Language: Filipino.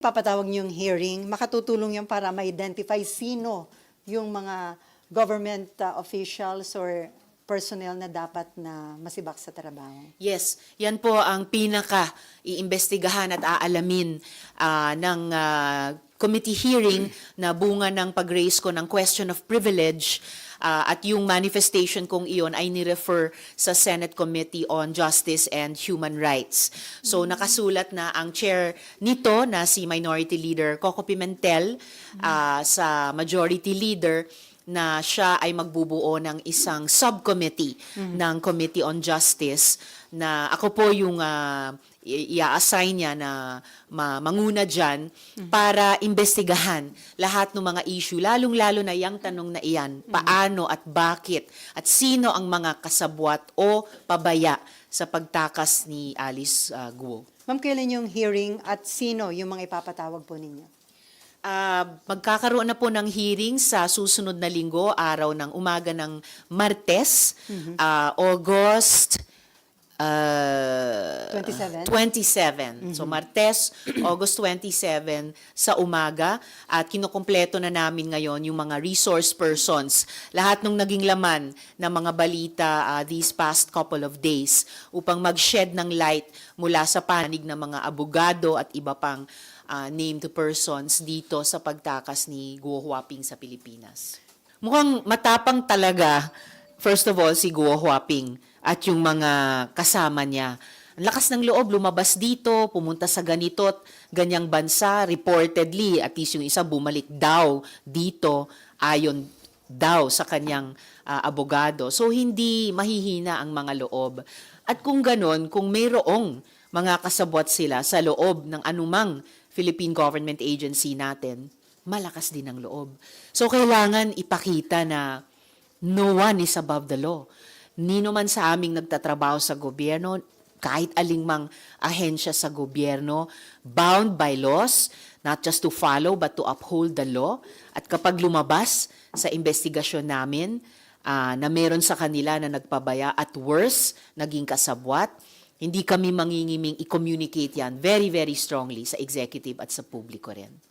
papatawag niyong hearing, makatutulong yan para ma-identify sino yung mga government uh, officials or personnel na dapat na masibak sa trabaho. Yes, yan po ang pinaka iimbestigahan at aalamin ah, ng ah, committee hearing na bunga ng pag-raise ko ng question of privilege ah, at yung manifestation kong iyon ay ni-refer sa Senate Committee on Justice and Human Rights. So nakasulat na ang chair nito na si Minority Leader Coco Pimentel ah, sa Majority Leader na siya ay magbubuo ng isang subcommittee ng Committee on Justice na ako po yung i- i-assign niya na ma- manguna dyan para imbestigahan lahat ng mga issue, lalong-lalo na yung tanong na iyan, paano at bakit at sino ang mga kasabwat o pabaya sa pagtakas ni Alice ah, Guo. Ma'am, kailan yung hearing at sino yung mga ipapatawag po ninyo? Ah, magkakaroon na po ng hearing sa susunod na linggo, araw ng umaga ng Martes, ah, August ah, 27? 27. So Martes, August 27 sa umaga at kinukumpleto na namin ngayon yung mga resource persons. Lahat ng naging laman ng mga balita ah, these past couple of days upang mag-shed ng light mula sa panig ng mga abogado at iba pang ah, named persons dito sa pagtakas ni Guo Huaping sa Pilipinas. Mukhang matapang talaga, first of all, si Guo Huaping at yung mga kasama niya. Ang lakas ng loob, lumabas dito, pumunta sa ganito't ganyang bansa, reportedly, at least yung isa bumalik daw dito, ayon daw sa kanyang ah, abogado. So, hindi mahihina ang mga loob. At kung ganon, kung mayroong mga kasabwat sila sa loob ng anumang Philippine government agency natin, malakas din ang loob. So, kailangan ipakita na no one is above the law. Nino man sa aming nagtatrabaho sa gobyerno, kahit aling mang ahensya sa gobyerno, bound by laws, not just to follow but to uphold the law. At kapag lumabas sa investigasyon namin ah, na meron sa kanila na nagpabaya at worse, naging kasabwat, hindi kami mangingiming i-communicate yan very, very strongly sa executive at sa publiko rin.